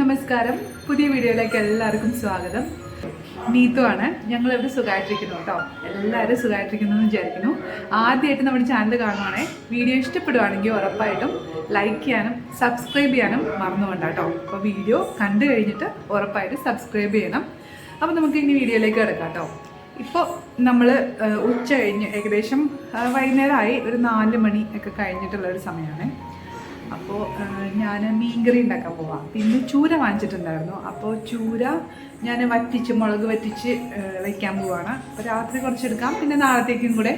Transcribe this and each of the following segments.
നമസ്കാരം. പുതിയ വീഡിയോയിലേക്ക് എല്ലാവർക്കും സ്വാഗതം. നീത്തു ആണ്. ഞങ്ങൾ ഇവിടെ സുഖമായിട്ടിരിക്കുന്നു കേട്ടോ. എല്ലാവരും സുഖമായിട്ടിരിക്കുന്നു എന്ന് വിചാരിക്കുന്നു. ആദ്യമായിട്ട് നമ്മുടെ ചാനൽ കാണുവാണേ വീഡിയോ ഇഷ്ടപ്പെടുവാണെങ്കിൽ ഉറപ്പായിട്ടും ലൈക്ക് ചെയ്യാനും സബ്സ്ക്രൈബ് ചെയ്യാനും മറന്നുകൊണ്ട കേട്ടോ. അപ്പോൾ വീഡിയോ കണ്ടു കഴിഞ്ഞിട്ട് ഉറപ്പായിട്ട് സബ്സ്ക്രൈബ് ചെയ്യണം. അപ്പോൾ നമുക്ക് ഇനി വീഡിയോയിലേക്ക് കിടക്കാം കേട്ടോ. ഇപ്പോൾ നമ്മൾ ഉച്ച കഴിഞ്ഞ് ഏകദേശം വൈകുന്നേരമായി ഒരു നാല് മണി ഒക്കെ കഴിഞ്ഞിട്ടുള്ള ഒരു സമയമാണ്. അപ്പോൾ ഞാൻ മീൻകറി ഉണ്ടാക്കാൻ പോവാം. പിന്നെ ചൂര വാങ്ങിച്ചിട്ടുണ്ടായിരുന്നു. അപ്പോൾ ചൂര ഞാൻ വറ്റിച്ച് മുളക് വറ്റിച്ച് വയ്ക്കാൻ പോവാണ്. അപ്പോൾ രാത്രി കുറച്ചെടുക്കാം. പിന്നെ നാളത്തേക്കും കൂടെ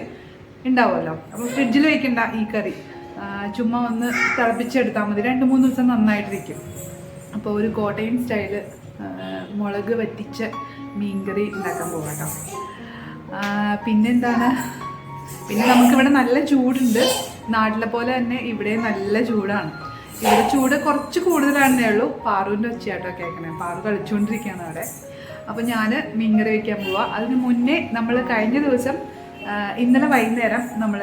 ഉണ്ടാവുമല്ലോ. അപ്പോൾ ഫ്രിഡ്ജിൽ വയ്ക്കണ്ട ഈ കറി. ചുമ്മാ ഒന്ന് തിളപ്പിച്ചെടുത്താൽ മതി. രണ്ട് മൂന്ന് ദിവസം നന്നായിട്ടിരിക്കും. അപ്പോൾ ഒരു കോട്ടയം സ്റ്റൈൽ മുളക് വറ്റിച്ച മീൻകറി ഉണ്ടാക്കാൻ പോകാം കേട്ടോ. ആ, പിന്നെന്താണ്? പിന്നെ നമുക്കിവിടെ നല്ല ചൂടുണ്ട്. നാട്ടിലെ പോലെ തന്നെ ഇവിടെ നല്ല ചൂടാണ്. ഇവിടെ ചൂട് കുറച്ച് കൂടുതലാണെന്നേ ഉള്ളൂ. പാറുവിന്റെ ഒച്ചയാട്ടോ കേൾക്കണേ. പാറു കളിച്ചുകൊണ്ടിരിക്കുകയാണ് അവിടെ. അപ്പോൾ ഞാൻ മീൻകറി വയ്ക്കാൻ പോവാം. അതിന് മുന്നേ നമ്മൾ കഴിഞ്ഞ ദിവസം ഇന്നലെ വൈകുന്നേരം നമ്മൾ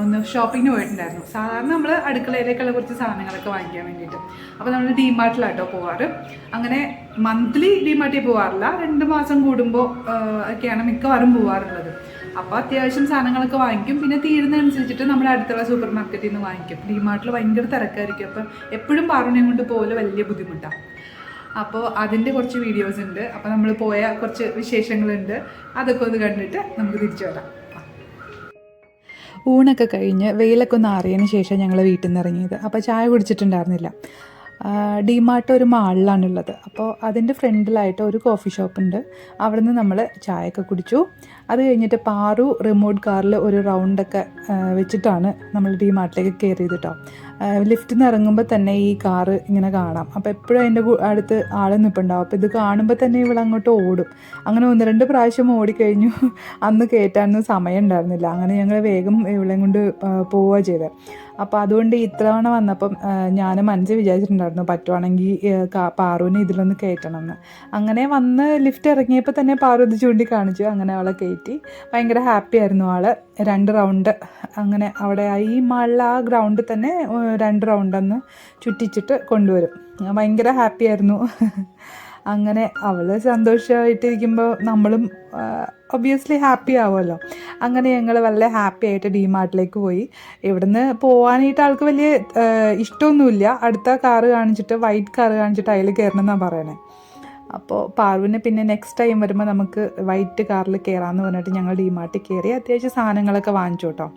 ഒന്ന് ഷോപ്പിങ്ങിന് പോയിട്ടുണ്ടായിരുന്നു. സാധാരണ നമ്മൾ അടുക്കളയിലേക്കുള്ള കുറച്ച് സാധനങ്ങളൊക്കെ വാങ്ങിക്കാൻ വേണ്ടിയിട്ട്. അപ്പോൾ നമ്മൾ ഡിമാർട്ടിലാട്ടോ പോവാറ്. അങ്ങനെ മന്ത്ലി ഡിമാർട്ടിൽ പോവാറില്ല. രണ്ട് മാസം കൂടുമ്പോൾ ഒക്കെയാണ് മിക്കവാറും പോവാറുള്ളത്. അപ്പോൾ അത്യാവശ്യം സാധനങ്ങളൊക്കെ വാങ്ങിക്കും. പിന്നെ തീരുന്നതനുസരിച്ചിട്ട് നമ്മുടെ അടുത്തുള്ള സൂപ്പർ മാർക്കറ്റിൽ നിന്ന് വാങ്ങിക്കും. ഡിമാർട്ടിൽ ഭയങ്കര തിരക്കായിരിക്കും. അപ്പം എപ്പോഴും പാറുണയും കൊണ്ട് പോലെ വലിയ ബുദ്ധിമുട്ടാണ് അപ്പോൾ അതിന്റെ കുറച്ച് വീഡിയോസ് ഉണ്ട്. അപ്പോൾ നമ്മൾ പോയ കുറച്ച് വിശേഷങ്ങളുണ്ട്. അതൊക്കെ ഒന്ന് കണ്ടിട്ട് നമുക്ക് തിരിച്ചു വരാം. ഊണൊക്കെ കഴിഞ്ഞ് വെയിലൊക്കെ ഒന്ന് ആറിയതിന് ശേഷം ഞങ്ങൾ വീട്ടിൽ നിന്ന് ഇറങ്ങിയത്. അപ്പോൾ ചായ കുടിച്ചിട്ടുണ്ടായിരുന്നില്ല. ഡിമാർട്ട് ഒരു മാളിലാണുള്ളത്. അപ്പോൾ അതിന്റെ ഫ്രണ്ടിലായിട്ട് ഒരു കോഫി ഷോപ്പുണ്ട് അവിടെ നിന്ന് നമ്മൾ ചായയൊക്കെ കുടിച്ചു. അത് കഴിഞ്ഞിട്ട് പാറു റിമോട്ട് കാറിൽ ഒരു റൗണ്ടൊക്കെ വെച്ചിട്ടാണ് നമ്മൾ ഡിമാർട്ടിലേക്ക് കയറിയത് കേട്ടോ ലിഫ്റ്റിൽ നിന്ന് ഇറങ്ങുമ്പോൾ തന്നെ ഈ കാറ് ഇങ്ങനെ കാണാം. അപ്പോൾ എപ്പോഴും അതിന്റെ അടുത്ത് ആൾ നിൽപ്പുണ്ടാവും അപ്പോൾ ഇത് കാണുമ്പോൾ തന്നെ ഇവിടെ അങ്ങോട്ട് ഓടും. അങ്ങനെ ഒന്ന് രണ്ട് പ്രാവശ്യം ഓടിക്കഴിഞ്ഞു അന്ന് കയറ്റാനൊന്നും സമയം ഉണ്ടായിരുന്നില്ല അങ്ങനെ ഞങ്ങൾ വേഗം ഇവളെയും കൊണ്ട് പോവുക ചെയ്തത് അപ്പോൾ അതുകൊണ്ട് ഇത്തവണ വന്നപ്പം ഞാൻ മനസ്സിൽ വിചാരിച്ചിട്ടുണ്ടായിരുന്നു പറ്റുവാണെങ്കിൽ പാറുവിനെ ഇതിലൊന്ന് കയറ്റണം എന്ന് അങ്ങനെ വന്ന് ലിഫ്റ്റ് ഇറങ്ങിയപ്പോൾ തന്നെ പാറു ഇത് ചൂണ്ടിക്കാണിച്ചു. അങ്ങനെ അവളെ കയറ്റി ഭയങ്കര ഹാപ്പി ആയിരുന്നു ആൾ. രണ്ട് റൗണ്ട് അങ്ങനെ അവിടെ ഈ മാളിൽ ആ ഗ്രൗണ്ടിൽ തന്നെ രണ്ട് റൗണ്ട് അന്ന് ചുറ്റിച്ചിട്ട് കൊണ്ടുവരും. ഭയങ്കര ഹാപ്പി ആയിരുന്നു. അങ്ങനെ അവൾ സന്തോഷമായിട്ടിരിക്കുമ്പോൾ നമ്മളും ഒബ്വിയസ്ലി ഹാപ്പി ആവുമല്ലോ. അങ്ങനെ ഞങ്ങൾ വളരെ ഹാപ്പി ആയിട്ട് ഡിമാർട്ടിലേക്ക് പോയി. ഇവിടുന്ന് പോകാനായിട്ട് ആൾക്ക് വലിയ ഇഷ്ടമൊന്നുമില്ല. അടുത്ത കാറ് കാണിച്ചിട്ട് വൈറ്റ് കാറ് കാണിച്ചിട്ട് അതിൽ കയറണം എന്നാണ് പറയണേ. അപ്പോൾ പാർവിന് പിന്നെ നെക്സ്റ്റ് ടൈം വരുമ്പോൾ നമുക്ക് വൈറ്റ് കാറിൽ കയറാമെന്ന് പറഞ്ഞിട്ട് ഞങ്ങൾ ഡിമാർട്ടിൽ കയറി അത്യാവശ്യം സാധനങ്ങളൊക്കെ വാങ്ങിച്ചു കേട്ടോ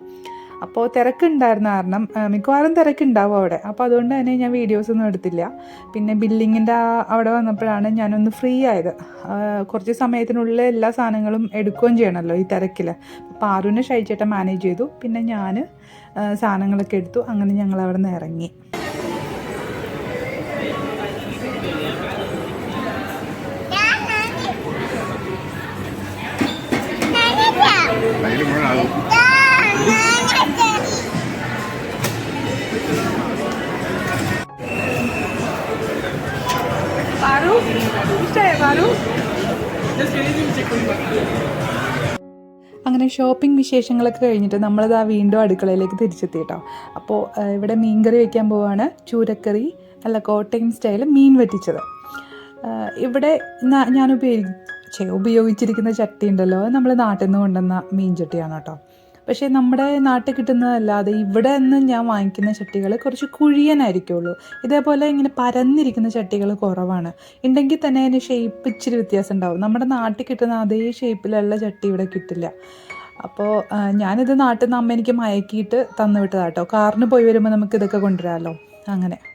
അപ്പോൾ തിരക്കുണ്ടായിരുന്ന കാരണം മിക്കവാറും തിരക്കുണ്ടാവും അവിടെ. അപ്പോൾ അതുകൊണ്ട് തന്നെ ഞാൻ വീഡിയോസ് ഒന്നും എടുത്തില്ല. പിന്നെ ബില്ലിങ്ങിന്റെ അവിടെ വന്നപ്പോഴാണ് ഞാനൊന്ന് ഫ്രീ ആയത്. കുറച്ച് സമയത്തിനുള്ളിൽ എല്ലാ സാധനങ്ങളും എടുക്കുകയും ചെയ്യണമല്ലോ ഈ തിരക്കിൽ അപ്പോൾ ആറുവിനെ മാനേജ് ചെയ്തു. പിന്നെ ഞാൻ സാധനങ്ങളൊക്കെ എടുത്തു. അങ്ങനെ ഞങ്ങൾ അവിടെ നിന്ന് ഇറങ്ങി. കയ്യിൽ മുഴുവനാകും പാറു ഇഷ്ടമായ പാറു? അങ്ങനെ ഷോപ്പിംഗ് വിശേഷങ്ങളൊക്കെ കഴിഞ്ഞിട്ട് നമ്മളിതാ വീണ്ടും അടുക്കളയിലേക്ക് തിരിച്ചെത്തി കേട്ടോ അപ്പോൾ ഇവിടെ മീൻകറി വയ്ക്കാൻ പോവാണ്. ചൂരക്കറി അല്ല കോട്ടയം സ്റ്റൈൽ മീൻ വറ്റിച്ചത് ഇവിടെ ഞാൻ ഉപയോഗി ഛെ, ഉപയോഗിച്ചിരിക്കുന്ന ചട്ടി ഉണ്ടല്ലോ. അത് നമ്മൾ നാട്ടിൽ നിന്ന് കൊണ്ടുവന്ന മീൻ ചട്ടിയാണ് കേട്ടോ. പക്ഷേ നമ്മുടെ നാട്ടിൽ കിട്ടുന്നതല്ലാതെ ഇവിടെ നിന്ന് ഞാൻ വാങ്ങിക്കുന്ന ചട്ടികൾ കുറച്ച് കുഴിയനായിരിക്കുള്ളൂ. ഇതേപോലെ ഇങ്ങനെ പരന്നിരിക്കുന്ന ചട്ടികൾ കുറവാണ്. ഉണ്ടെങ്കിൽ തന്നെ അതിന് ഷേപ്പ് ഇച്ചിരി വ്യത്യാസം ഉണ്ടാവും. നമ്മുടെ നാട്ടിൽ കിട്ടുന്ന അതേ ഷേപ്പിലുള്ള ചട്ടി ഇവിടെ കിട്ടില്ല. അപ്പോൾ ഞാനിത് നാട്ടിൽ നിന്ന് അമ്മ എനിക്ക് മയക്കിയിട്ട് തന്നു വിട്ടതാട്ടോ കാറിന് പോയി വരുമ്പോൾ നമുക്ക് ഇതൊക്കെ കൊണ്ടുവരാമല്ലോ അങ്ങനെ.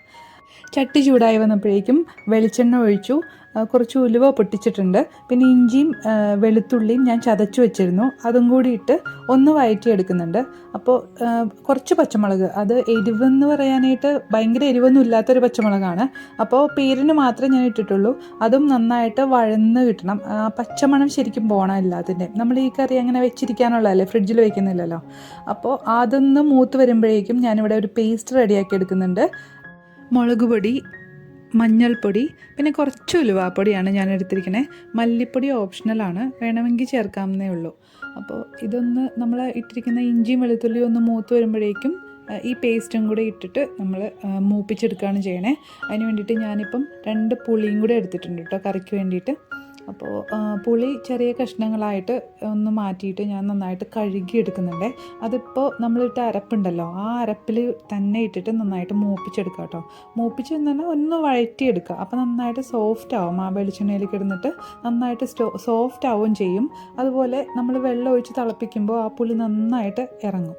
ചട്ടി ചൂടായി വന്നപ്പോഴേക്കും വെളിച്ചെണ്ണ ഒഴിച്ചു. കുറച്ച് ഉലുവ പൊട്ടിച്ചിട്ടുണ്ട്. പിന്നെ ഇഞ്ചിയും വെളുത്തുള്ളിയും ഞാൻ ചതച്ചു വെച്ചിരുന്നു. അതും കൂടി ഇട്ട് ഒന്ന് വഴറ്റിയെടുക്കുന്നുണ്ട് അപ്പോൾ കുറച്ച് പച്ചമുളക്. അത് എരിവെന്ന് പറയാനായിട്ട് ഭയങ്കര എരിവൊന്നും ഇല്ലാത്തൊരു പച്ചമുളകാണ്. അപ്പോൾ പേരിന് മാത്രമേ ഞാൻ ഇട്ടിട്ടുള്ളൂ. അതും നന്നായിട്ട് വഴന്ന് കിട്ടണം. പച്ചമണം ശരിക്കും പോകണം എല്ലാത്തിന്റെയും. നമ്മൾ ഈ കറി അങ്ങനെ വെച്ചിരിക്കാനുള്ളതല്ലേ? ഫ്രിഡ്ജിൽ വെക്കുന്നില്ലല്ലോ. അപ്പോൾ അതൊന്ന് മൂത്ത് വരുമ്പോഴേക്കും ഞാനിവിടെ ഒരു പേസ്റ്റ് റെഡിയാക്കി എടുക്കുന്നുണ്ട്. മുളക് പൊടി മഞ്ഞൾപ്പൊടി പിന്നെ കുറച്ച് ഉലുവാപ്പൊടിയാണ് ഞാൻ എടുത്തിരിക്കുന്നത് മല്ലിപ്പൊടി ഓപ്ഷണലാണ് വേണമെങ്കിൽ ചേർക്കാമെന്നേ ഉള്ളൂ. അപ്പോൾ ഇതൊന്ന് നമ്മൾ ഇട്ടിരിക്കുന്ന ഇഞ്ചിയും വെളുത്തുള്ളിയും ഒന്ന് മൂത്ത് വരുമ്പോഴേക്കും ഈ പേസ്റ്റും കൂടെ ഇട്ടിട്ട് നമ്മൾ മൂപ്പിച്ചെടുക്കുകയാണ് ചെയ്യണേ. അതിന് വേണ്ടിയിട്ട് ഞാനിപ്പം രണ്ട് പുളിയും കൂടെ എടുത്തിട്ടുണ്ട് കേട്ടോ കറിക്ക് വേണ്ടിയിട്ട്. അപ്പോൾ പുളി ചെറിയ കഷ്ണങ്ങളായിട്ട് ഒന്ന് മാറ്റിയിട്ട് ഞാൻ നന്നായിട്ട് കഴുകി എടുക്കുന്നുണ്ട് അതിപ്പോൾ നമ്മളിട്ട് അരപ്പുണ്ടല്ലോ ആ അരപ്പിൽ തന്നെ ഇട്ടിട്ട് നന്നായിട്ട് മൂപ്പിച്ചെടുക്കുക കേട്ടോ മൂപ്പിച്ച് തന്നെ ഒന്ന് വഴറ്റിയെടുക്കുക അപ്പോൾ നന്നായിട്ട് സോഫ്റ്റ് ആവും ആ വെളിച്ചെണ്ണയിലേക്ക് ഇടുന്നിട്ട് നന്നായിട്ട് സ്റ്റോ സോഫ്റ്റ് ആവുകയും ചെയ്യും. അതുപോലെ നമ്മൾ വെള്ളം ഒഴിച്ച് തിളപ്പിക്കുമ്പോൾ ആ പുളി നന്നായിട്ട് ഇറങ്ങും.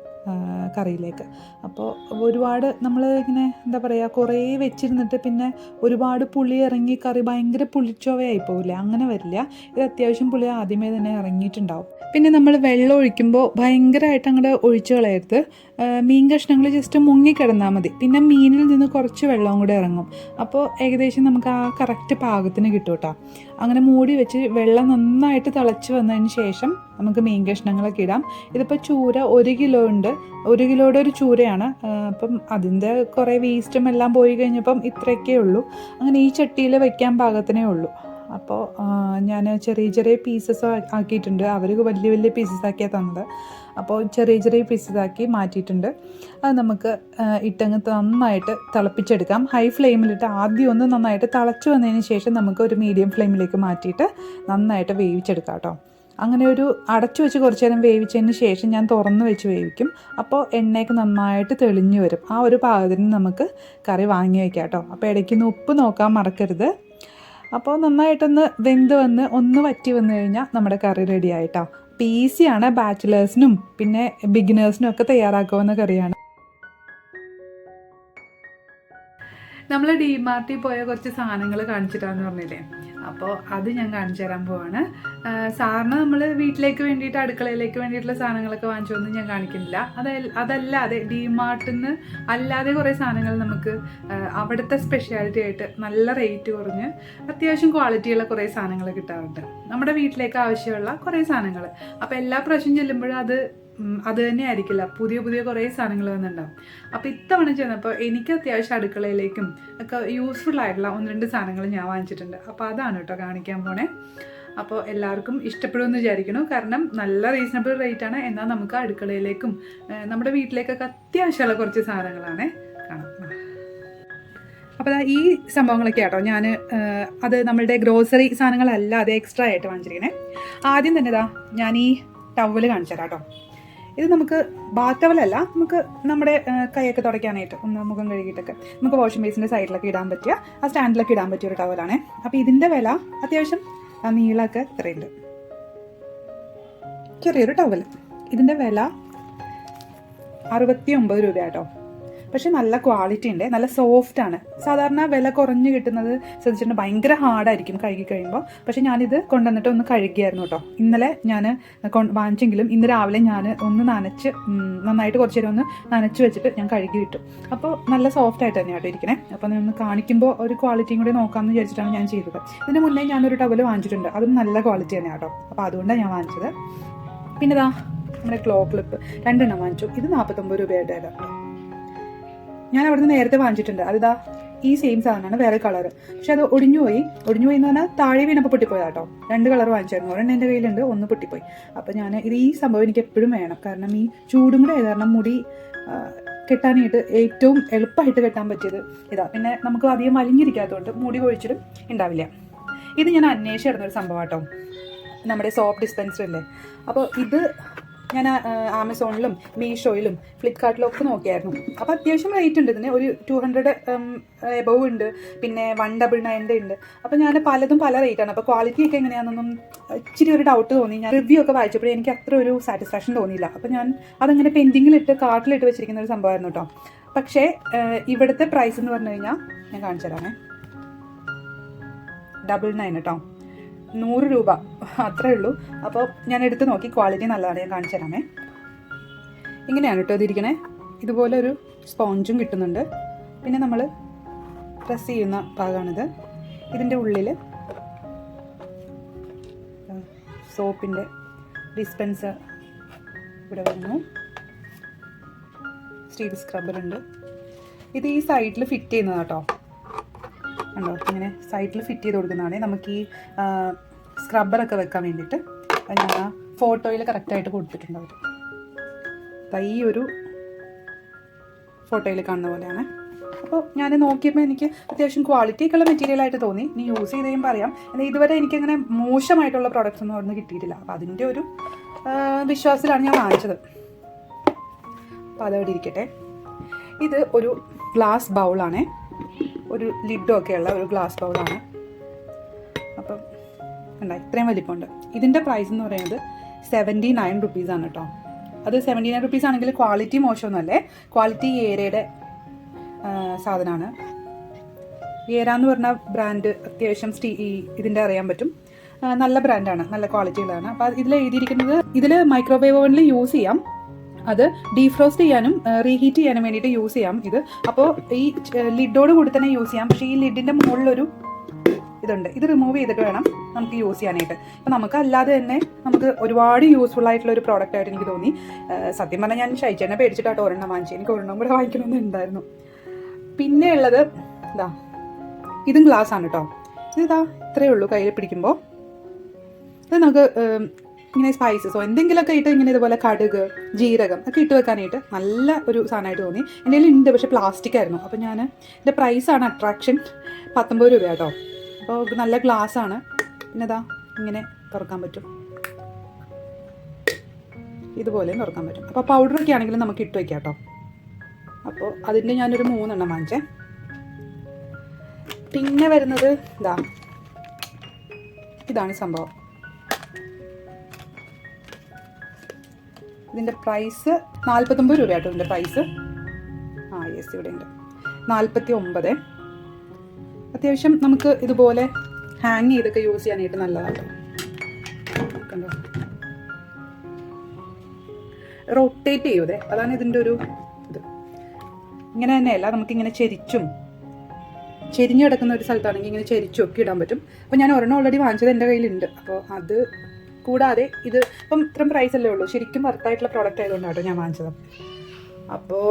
കറിയിലേക്ക്. അപ്പോൾ ഒരുപാട് നമ്മൾ ഇങ്ങനെ എന്താ പറയുക കുറേ വെച്ചിരുന്നിട്ട് പിന്നെ ഒരുപാട് പുളി ഇറങ്ങി കറി ഭയങ്കര പുളിച്ചോവയായി പോവില്ല. അങ്ങനെ വരില്ല. ഇത് അത്യാവശ്യം പുളി ആദ്യമേ തന്നെ ഇറങ്ങിയിട്ടുണ്ടാവും. പിന്നെ നമ്മൾ വെള്ളം ഒഴിക്കുമ്പോൾ ഭയങ്കരമായിട്ട് അങ്ങോട്ട് ഒഴിച്ചു കളയരുത്. മീൻ കഷ്ണങ്ങൾ ജസ്റ്റ് മുങ്ങിക്കിടന്നാൽ മതി. പിന്നെ മീനിൽ നിന്ന് കുറച്ച് വെള്ളവും കൂടെ ഇറങ്ങും. അപ്പോൾ ഏകദേശം നമുക്ക് ആ കറക്റ്റ് പാകത്തിന് കിട്ടും കേട്ടോ. അങ്ങനെ മൂടി വെച്ച് വെള്ളം നന്നായിട്ട് തിളച്ച് വന്നതിന് ശേഷം നമുക്ക് മീൻ കഷ്ണങ്ങളൊക്കെ ഇടാം. ഇതിപ്പോൾ ചൂര ഒരു കിലോ ഉണ്ട്. ഒരു കിലോയുടെ ഒരു ചൂരയാണ്. അപ്പം അതിന്റെ കുറേ വേസ്റ്റും എല്ലാം പോയി കഴിഞ്ഞപ്പം ഇത്രയൊക്കെ ഉള്ളൂ. അങ്ങനെ ഈ ചട്ടിയിൽ വയ്ക്കാൻ പാകത്തിനേ ഉള്ളൂ. അപ്പോൾ ഞാൻ ചെറിയ ചെറിയ പീസസ് ആക്കിയിട്ടുണ്ട്. അവർ വലിയ വലിയ പീസസ് ആക്കിയാണ് തന്നത്. അപ്പോൾ ചെറിയ ചെറിയ പീസസ് ആക്കി മാറ്റിയിട്ടുണ്ട്. അത് നമുക്ക് ഇട്ടങ്ങ് നന്നായിട്ട് തിളപ്പിച്ചെടുക്കാം. ഹൈ ഫ്ലെയിമിലിട്ട് ആദ്യം ഒന്ന് നന്നായിട്ട് തിളച്ച് വന്നതിന് ശേഷം നമുക്ക് ഒരു മീഡിയം ഫ്ലെയിമിലേക്ക് മാറ്റിയിട്ട് നന്നായിട്ട് വേവിച്ചെടുക്കാം കേട്ടോ. അങ്ങനെ ഒരു അടച്ചു വെച്ച് കുറച്ച് നേരം വേവിച്ചതിന് ശേഷം ഞാൻ തുറന്നു വെച്ച് വേവിക്കും. അപ്പോൾ എണ്ണയൊക്കെ നന്നായിട്ട് തെളിഞ്ഞു വരും. ആ ഒരു പാകത്തിന് നമുക്ക് കറി വാങ്ങി വയ്ക്കാം കേട്ടോ. അപ്പോൾ ഇടയ്ക്ക് ഉപ്പ് നോക്കാൻ മറക്കരുത്. അപ്പോൾ നന്നായിട്ടൊന്ന് വെന്ത് വന്ന് ഒന്ന് വറ്റി വന്നു കഴിഞ്ഞാൽ നമ്മുടെ കറി റെഡി ആയിട്ടോ. അപ്പോൾ ആണ് ബാച്ചിലേഴ്സിനും പിന്നെ ബിഗിനേഴ്സിനും ഒക്കെ തയ്യാറാക്കാവുന്ന കറിയാണ്. നമ്മൾ ഡി മാർട്ടിൽ പോയ കുറച്ച് സാധനങ്ങൾ കാണിച്ചിട്ടാന്ന് പറഞ്ഞില്ലേ? അപ്പോൾ അത് ഞാൻ കാണിച്ചു തരാൻ പോവാണ്. സാറിന് നമ്മൾ വീട്ടിലേക്ക് വേണ്ടിയിട്ട് അടുക്കളയിലേക്ക് വേണ്ടിയിട്ടുള്ള സാധനങ്ങളൊക്കെ വാങ്ങിച്ചൊന്നും ഞാൻ കാണിക്കുന്നില്ല. അത് അതല്ലാതെ ഡിമാർട്ടിൽ നിന്ന് അല്ലാതെ കുറേ സാധനങ്ങൾ നമുക്ക് അവിടുത്തെ സ്പെഷ്യാലിറ്റി ആയിട്ട് നല്ല റേറ്റ് കുറഞ്ഞ് അത്യാവശ്യം ക്വാളിറ്റിയുള്ള കുറേ സാധനങ്ങൾ കിട്ടാറുണ്ട്. നമ്മുടെ വീട്ടിലേക്ക് ആവശ്യമുള്ള കുറേ സാധനങ്ങൾ. അപ്പോൾ എല്ലാ പ്രാവശ്യം ചെല്ലുമ്പോഴും അത് അത് തന്നെ ആയിരിക്കില്ല പുതിയ പുതിയ കുറേ സാധനങ്ങൾ വന്നിട്ടുണ്ടാവും. അപ്പോൾ ഇത്തവണ ചെന്നപ്പോൾ എനിക്ക് അത്യാവശ്യം അടുക്കളയിലേക്കും ഒക്കെ യൂസ്ഫുൾ ആയിട്ടുള്ള ഒന്ന് രണ്ട് സാധനങ്ങൾ ഞാൻ വാങ്ങിച്ചിട്ടുണ്ട്. അപ്പോൾ അതാണ് കേട്ടോ കാണിക്കാൻ പോണേ. അപ്പോൾ എല്ലാവർക്കും ഇഷ്ടപ്പെടുമെന്ന് വിചാരിക്കുന്നു. കാരണം നല്ല റീസണബിൾ റേറ്റ് ആണ്. എന്നാൽ നമുക്ക് അടുക്കളയിലേക്കും നമ്മുടെ വീട്ടിലേക്കൊക്കെ അത്യാവശ്യമുള്ള കുറച്ച് സാധനങ്ങളാണ് കാണാം. ദാ ഈ സംഭവങ്ങളൊക്കെ ആട്ടോ ഞാൻ അത് നമ്മളുടെ ഗ്രോസറി സാധനങ്ങളല്ല അത് എക്സ്ട്രാ ആയിട്ട് വാങ്ങിച്ചിരിക്കണേ. ആദ്യം തന്നെ ഇതാ ഞാൻ ഈ ടവൽ കാണിച്ചു തരാം കേട്ടോ. ഇത് നമുക്ക് അല്ല നമുക്ക് നമ്മുടെ കൈയൊക്കെ തുടയ്ക്കാനായിട്ട് ഒന്ന് മുഖം കഴുകിയിട്ടൊക്കെ. നമുക്ക് വാഷിംഗ് ബേസിന്റെ സൈഡിലൊക്കെ ഇടാൻ പറ്റിയ ആ സ്റ്റാൻഡിലൊക്കെ ഇടാൻ പറ്റിയ ഒരു ടവലാണ് അപ്പോൾ ഇതിന്റെ വില അത്യാവശ്യം നീളമൊക്കെ ഇത്രയുണ്ട്. ചെറിയൊരു ടവൽ ഇതിന്റെ വില അറുപത്തി ഒമ്പത് രൂപ കേട്ടോ പക്ഷെ നല്ല ക്വാളിറ്റി ഉണ്ട്. നല്ല സോഫ്റ്റ് ആണ്. സാധാരണ വില കുറഞ്ഞു കിട്ടുന്നത് ശ്രദ്ധിച്ചിട്ടുണ്ട്. ഭയങ്കര ഹാർഡായിരിക്കും കഴുകി കഴിയുമ്പോൾ പക്ഷെ ഞാനിത് കൊണ്ടുവന്നിട്ട് ഒന്ന് കഴുകിയായിരുന്നു കേട്ടോ. ഇന്നലെ ഞാൻ വാങ്ങിച്ചെങ്കിലും ഇന്ന് രാവിലെ ഞാൻ ഒന്ന് നനച്ച് നന്നായിട്ട് കുറച്ച് നേരം ഒന്ന് നനച്ച് വെച്ചിട്ട് ഞാൻ കഴുകി വിട്ടു. അപ്പോൾ നല്ല സോഫ്റ്റ് ആയിട്ട് തന്നെയാണ് കേട്ടോ ഇരിക്കണേ. അപ്പോൾ ഒന്ന് കാണിക്കുമ്പോൾ ഒരു ക്വാളിറ്റിയും കൂടി നോക്കാമെന്ന് വിചാരിച്ചിട്ടാണ് ഞാൻ ചെയ്തത്. ഇതിന് മുന്നേ ഞാനൊരു ടവൽ വാങ്ങിച്ചിട്ടുണ്ട്. അതും നല്ല ക്വാളിറ്റി തന്നെയാണ് കേട്ടോ. അപ്പോൾ അതുകൊണ്ടാണ് ഞാൻ വാങ്ങിച്ചത്. പിന്നെ ഇതാ നമ്മുടെ ക്ലോ ക്ലിപ്പ് രണ്ടെണ്ണം വാങ്ങിച്ചു. ഇത് നാൽപ്പത്തൊമ്പത് രൂപയായിട്ടായിരുന്നു കേട്ടോ. ഞാൻ അവിടുന്ന് നേരത്തെ വാങ്ങിച്ചിട്ടുണ്ട്. അതിതാ ഈ സെയിം സാധനമാണ് വേറെ കളർ പക്ഷെ അത് ഒടിഞ്ഞുപോയി. പോയി ഒടിഞ്ഞു പോയി എന്ന് പറഞ്ഞാൽ താഴെ വീണപ്പോൾ പൊട്ടിപ്പോയ കേട്ടോ രണ്ട് കളർ വാങ്ങിച്ചായിരുന്നു. ഒരെണ്ണം എന്റെ കയ്യിലുണ്ട് ഒന്ന് പൊട്ടിപ്പോയി. അപ്പോൾ ഞാൻ ഇത് ഈ സംഭവം എനിക്ക് എപ്പോഴും വേണം. കാരണം ഈ ചൂടും കൂടെ കാരണം മുടി കെട്ടാനായിട്ട് ഏറ്റവും എളുപ്പമായിട്ട് കെട്ടാൻ പറ്റിയത് ഇതാ. പിന്നെ നമുക്ക് അധികം വലിഞ്ഞിരിക്കാത്തതുകൊണ്ട് മുടി കൊഴിച്ചിലും ഉണ്ടാവില്ല. ഇത് ഞാൻ അന്വേഷിച്ചിരുന്നൊരു സംഭവം കേട്ടോ നമ്മുടെ സോപ്പ് ഡിസ്പെൻസർ അപ്പോൾ ഇത് ഞാൻ ആമസോണിലും മീഷോയിലും ഫ്ലിപ്കാർട്ടിലും ഒക്കെ നോക്കിയായിരുന്നു. അപ്പോൾ അത്യാവശ്യം റേറ്റ് ഉണ്ട്. ഇതിന് ഒരു ടു ഹൺഡ്രഡ് എബവ് ഉണ്ട്. പിന്നെ വൺ ഡബിൾ നയന്റെ ഉണ്ട്. അപ്പോൾ ഞാൻ പലതും പല റേറ്റ് ആണ്. അപ്പോൾ ക്വാളിറ്റി ഒക്കെ എങ്ങനെയാണെന്നൊന്നും ഇച്ചിരി ഒരു ഡൗട്ട് തോന്നി. ഞാൻ റിവ്യൂ ഒക്കെ വായിച്ചപ്പോഴേ എനിക്ക് അത്ര ഒരു സാറ്റിസ്ഫാക്ഷൻ തോന്നിയില്ല. അപ്പോൾ ഞാൻ അതങ്ങനെ പെൻഡിങ്ങിലിട്ട് കാർട്ടിലിട്ട് വെച്ചിരിക്കുന്ന ഒരു സംഭവമായിരുന്നു കേട്ടോ പക്ഷേ ഇവിടുത്തെ പ്രൈസ് എന്ന് പറഞ്ഞു കഴിഞ്ഞാൽ ഞാൻ കാണിച്ചു തരാമേ ഡബിൾ നയൻ കേട്ടോ നൂറ് രൂപ. അത്രേ ഉള്ളൂ. അപ്പോൾ ഞാൻ എടുത്ത് നോക്കി. ക്വാളിറ്റി നല്ലതാണ്. ഞാൻ കാണിച്ചു തരാമേ. ഇങ്ങനെയാണ് കേട്ടോ ഇതിരിക്കണേ. ഇതുപോലെ ഒരു സ്പോഞ്ചും കിട്ടുന്നുണ്ട്. പിന്നെ നമ്മൾ പ്രസ് ചെയ്യുന്ന ഭാഗമാണിത്. ഇതിന്റെ ഉള്ളിൽ സോപ്പിന്റെ ഡിസ്പെൻസർ ഇവിടെ വരുന്നു സ്റ്റീൽ സ്ക്രബ്ബറുണ്ട് ഇത് ഈ സൈഡിൽ ഫിറ്റ് ചെയ്യുന്നതാണ് കേട്ടോ. ഉണ്ടോ? ഇങ്ങനെ സൈഡിൽ ഫിറ്റ് ചെയ്ത് കൊടുക്കുന്നതാണ്. നമുക്ക് ഈ സ്ക്രബ്ബറൊക്കെ വെക്കാൻ വേണ്ടിയിട്ട് ഞാൻ ആ ഫോട്ടോയിൽ കറക്റ്റായിട്ട് കൊടുത്തിട്ടുണ്ട് അവർ ഈ ഒരു ഫോട്ടോയിൽ കാണുന്ന പോലെയാണ്. അപ്പോൾ ഞാൻ നോക്കിയപ്പോൾ എനിക്ക് അത്യാവശ്യം ക്വാളിറ്റി ഒക്കെ ഉള്ള മെറ്റീരിയൽ ആയിട്ട് തോന്നി. ഇനി യൂസ് ചെയ്ത് കഴിയുമ്പോൾ പറയാം. എന്നാൽ ഇതുവരെ എനിക്കങ്ങനെ മോശമായിട്ടുള്ള പ്രോഡക്റ്റ്സ് ഒന്നും അവിടുന്ന് കിട്ടിയിട്ടില്ല. അപ്പോൾ അതിന്റെ ഒരു വിശ്വാസത്തിലാണ് ഞാൻ വാങ്ങിച്ചത്. അപ്പോൾ അതവിടെ ഇരിക്കട്ടെ. ഇത് ഒരു ഗ്ലാസ് ബൗളാണ് ഒരു ലിഡും ഒക്കെ ഉള്ള ഒരു ഗ്ലാസ് ബൗളാണ്. അപ്പം എന്താ ഇത്രയും വലിപ്പമുണ്ട്. ഇതിന്റെ പ്രൈസ് എന്ന് പറയുന്നത് സെവന്റി നയൻ റുപ്പീസാണ് കേട്ടോ അത് സെവന്റി നയൻ റുപ്പീസ് ആണെങ്കിൽ ക്വാളിറ്റി മോശമൊന്നുമല്ലേ. ക്വാളിറ്റി ഏരയുടെ സാധനമാണ്. ഏര എന്ന് പറഞ്ഞ ബ്രാൻഡ് അത്യാവശ്യം സ്റ്റീ ഇതിന്റെ അറിയാൻ പറ്റും. നല്ല ബ്രാൻഡാണ് നല്ല ക്വാളിറ്റിയുള്ളതാണ് അപ്പോൾ ഇതിൽ എഴുതിയിരിക്കുന്നത് ഇതിൽ മൈക്രോവേവ് ഓവനിൽ യൂസ് ചെയ്യാം. അത് ഡീഫ്രോസ്റ്റ് ചെയ്യാനും റീഹീറ്റ് ചെയ്യാനും വേണ്ടിയിട്ട് യൂസ് ചെയ്യാം ഇത്. അപ്പോൾ ഈ ലിഡോട് കൂടി തന്നെ യൂസ് ചെയ്യാം. പക്ഷേ ഈ ലിഡിന്റെ മുകളിലൊരു ഇതുണ്ട്. ഇത് റിമൂവ് ചെയ്തിട്ട് വേണം നമുക്ക് യൂസ് ചെയ്യാനായിട്ട്. അപ്പം നമുക്ക് അല്ലാതെ തന്നെ നമുക്ക് ഒരുപാട് യൂസ്ഫുൾ ആയിട്ടുള്ള ഒരു പ്രോഡക്റ്റ് ആയിട്ട് എനിക്ക് തോന്നി. സത്യം പറഞ്ഞാൽ ഞാൻ ഷൈച്ചേനെ പേടിച്ചിട്ടാട്ടോ ഒരെണ്ണം വാങ്ങിച്ചു എനിക്ക് ഒരെണ്ണം കൂടെ വാങ്ങിക്കണമെന്നുണ്ടായിരുന്നു പിന്നെ ഉള്ളത് ഇതാ ഇതും ഗ്ലാസ് ആണ് കേട്ടോ ഇതാ ഇത്രയേ ഉള്ളൂ കയ്യിൽ പിടിക്കുമ്പോൾ ഇത് നമുക്ക് ഇങ്ങനെ സ്പൈസസ് സ്പൈസസോ എന്തെങ്കിലുമൊക്കെ ഇട്ട് ഇങ്ങനെ ഇതുപോലെ കടുക് ജീരകം ഒക്കെ ഇട്ട് വെക്കാനായിട്ട് നല്ല ഒരു സാധനമായിട്ട് തോന്നി. എന്റെ കയ്യിൽ ഉണ്ട് പക്ഷേ പ്ലാസ്റ്റിക് ആയിരുന്നു. അപ്പോൾ ഞാൻ ഇതിന്റെ പ്രൈസാണ് അട്രാക്ഷൻ പത്തൊമ്പത് രൂപ കേട്ടോ അപ്പോൾ നല്ല ഗ്ലാസ് ആണ്. പിന്നെ ഇതാ ഇങ്ങനെ തുറക്കാൻ പറ്റും. ഇതുപോലെ തുറക്കാൻ പറ്റും. അപ്പോൾ പൗഡറൊക്കെ ആണെങ്കിലും നമുക്ക് ഇട്ട് വയ്ക്കാം കേട്ടോ അപ്പോൾ അതിന്റെ ഞാനൊരു മൂന്നെണ്ണം വാങ്ങിച്ചേ. പിന്നെ വരുന്നത് ഇതാ. ഇതാണ് സംഭവം. ഇതിന്റെ പ്രൈസ് നാൽപ്പത്തൊമ്പത് രൂപ കേട്ടോ ഇതിന്റെ പ്രൈസ് ആ യെസ് ഇവിടെ ഉണ്ട്. നാൽപ്പത്തി ഒമ്പത് അത്യാവശ്യം നമുക്ക് ഇതുപോലെ ഹാങ് ചെയ്തൊക്കെ യൂസ് ചെയ്യാനായിട്ട് നല്ലതാണ് കണ്ടോ? റൊട്ടേറ്റ് ചെയ്യൂതേ അതാണ് ഇതിന്റെ ഒരു ഇത്. ഇങ്ങനെ തന്നെയല്ല നമുക്കിങ്ങനെ ചെരിച്ചും ചെരിഞ്ഞ് കിടക്കുന്ന ഒരു സ്ഥലത്താണെങ്കിൽ ഇങ്ങനെ ചെരിച്ചും ഒക്കെ ഇടാൻ പറ്റും. അപ്പോൾ ഞാൻ ഒരെണ്ണം ഓൾറെഡി വാങ്ങിച്ചത് എന്റെ കയ്യിലുണ്ട്. അപ്പോൾ അത് കൂടാതെ ഇത് ഇപ്പം ഇത്രയും പ്രൈസ് അല്ലേ ഉള്ളൂ. ശരിക്കും വർത്തായിട്ടുള്ള പ്രോഡക്റ്റ് ആയതുകൊണ്ടാണ് കേട്ടോ ഞാൻ വാങ്ങിച്ചത്. അപ്പോൾ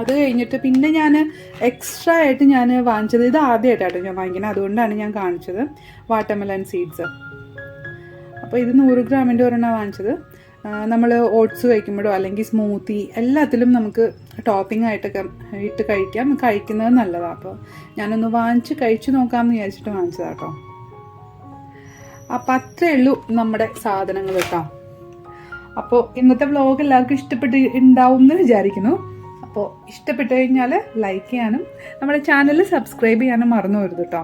അത് കഴിഞ്ഞിട്ട് പിന്നെ ഞാൻ എക്സ്ട്രാ ആയിട്ട് ഞാൻ വാങ്ങിച്ചത് ഇത് ആദ്യമായിട്ടാട്ടോ ഞാൻ വാങ്ങിക്കുന്നത്. അതുകൊണ്ടാണ് ഞാൻ കാണിച്ചത് വാട്ടർമെലൺ സീഡ്സ് അപ്പോൾ ഇത് നൂറ് ഗ്രാമിന്റെ ഒരെണ്ണം വാങ്ങിച്ചത്. നമ്മൾ ഓട്സ് കഴിക്കുമ്പോഴോ അല്ലെങ്കിൽ സ്മൂത്തി എല്ലാത്തിലും നമുക്ക് ടോപ്പിംഗ് ആയിട്ടൊക്കെ ഇട്ട് കഴിക്കാം. കഴിക്കുന്നത് നല്ലതാണ് അപ്പോൾ ഞാനൊന്ന് വാങ്ങിച്ച് കഴിച്ചു നോക്കാമെന്ന് വിചാരിച്ചിട്ട് വാങ്ങിച്ചതാണ് കേട്ടോ. അപ്പം അത്രേ ഉള്ളൂ നമ്മുടെ സാധനങ്ങൾ കേട്ടോ. അപ്പോൾ ഇന്നത്തെ വ്ലോഗ് എല്ലാവർക്കും ഇഷ്ടപ്പെട്ട് ഉണ്ടാവും എന്ന് വിചാരിക്കുന്നു. അപ്പോൾ ഇഷ്ടപ്പെട്ട് കഴിഞ്ഞാൽ ലൈക്ക് ചെയ്യാനും നമ്മുടെ ചാനൽ സബ്സ്ക്രൈബ് ചെയ്യാനും മറന്നു വരുത് കേട്ടോ.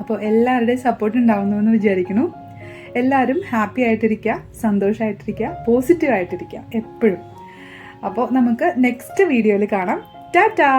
അപ്പോൾ എല്ലാവരുടെയും സപ്പോർട്ട് ഉണ്ടാവുന്നു എന്ന് വിചാരിക്കുന്നു. എല്ലാവരും ഹാപ്പി ആയിട്ടിരിക്കുക സന്തോഷമായിട്ടിരിക്കുക പോസിറ്റീവ് ആയിട്ടിരിക്കുക എപ്പോഴും. അപ്പോൾ നമുക്ക് നെക്സ്റ്റ് വീഡിയോയിൽ കാണാം. ടാറ്റാ!